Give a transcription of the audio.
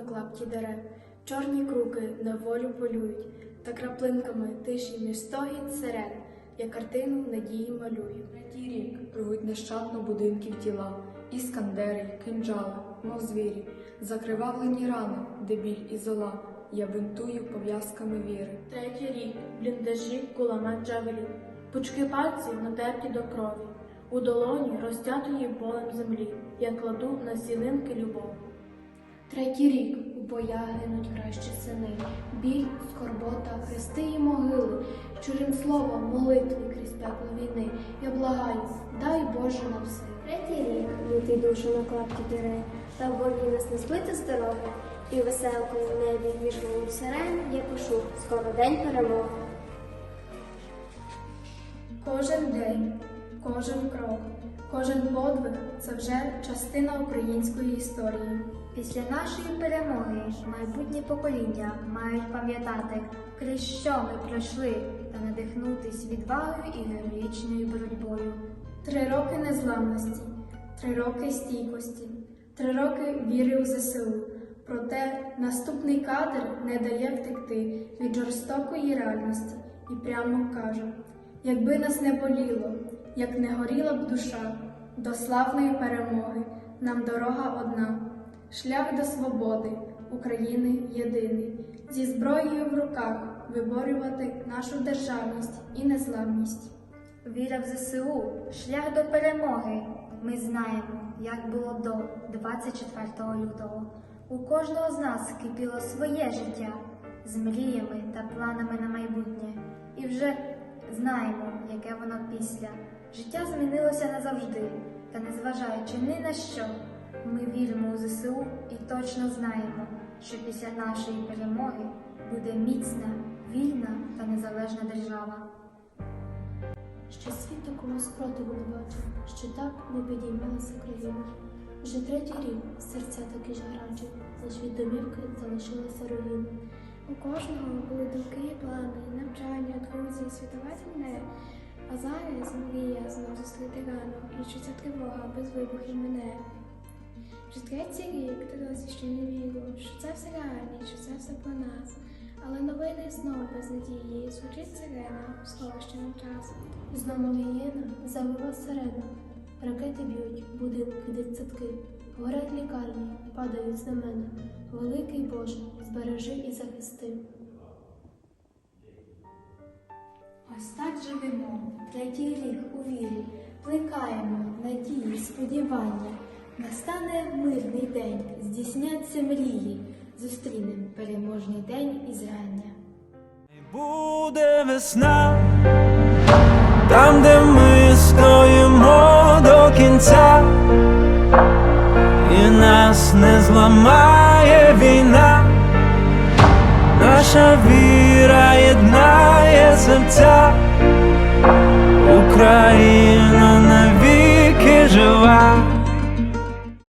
на клапті дерев, чорні круки на волю полюють, та краплинками тиші між стогін сирен, я картину надії малюю. Третій рік рвуть нещадно будинків тіла, іскандери, кинджали, мов звірі, закривавлені рани, де біль і зола, я бинтую пов'язками віри. Третій рік, бліндажі, кулемет джавелін, пучки пальців натерті до крові, у долоні розтятої болем землі, я кладу на сілинки любов. Третій рік у боях гинуть кращі сини, біль, скорбота, хрести і могили, чужим словом, молитви крізь пекло війни. Я благаю, дай Боже нам сили. Третій рік лютий душу на клапті дерев, та в вогні нас не збити з дороги, і веселкою в небі між вулиць сирен я пишу, скоро день перемоги. Кожен день, кожен крок, кожен подвиг це вже частина української історії. Після нашої перемоги майбутнє покоління мають пам'ятати, крізь що ми пройшли, та надихнутись відвагою і героїчною боротьбою. Три роки незламності, три роки стійкості, три роки віри у ЗСУ. Проте наступний кадр не дає втекти від жорстокої реальності і прямо каже: якби нас не боліло, як не горіла б душа, до славної перемоги нам дорога одна, шлях до свободи України єдиний, зі зброєю в руках виборювати нашу державність і незламність. Віра в ЗСУ, шлях до перемоги. Ми знаємо, як було до 24 лютого. У кожного з нас кипіло своє життя з мріями та планами на майбутнє. І вже знаємо, яке воно після. Життя змінилося назавжди, та незважаючи ні на що, ми віримо у ЗСУ і точно знаємо, що після нашої перемоги буде міцна, вільна та незалежна держава. Ще світ такого спротиву не бачив, що так не підіймалася країна. Вже третій рік серця такі ж гарячі, лиш від домівки залишилася руїна. У кожного були думки і плани, навчання, друзі, світова земля. А зараз мрія знов зустріти рано, і що ця тривога без вибухів мене. Вже третій рік досі ще не вірю, що це все реальність, що це все про нас. Але новини знову без надії, звучить сирена, сховище нам час. Знову гієна завила сирена. Ракети б'ють, будинки, дитсадки, горять лікарні, падають знамена. Боже, збережи і захисти. Ось так живемо, третій рік у вірі, плекаємо надії, сподівання. Настане мирний день, здійсняться мрії, зустрінем переможний день і зрання. Буде весна, там, де ми стоїмо до кінця, не зламає війна, наша віра єднає серця, Україна.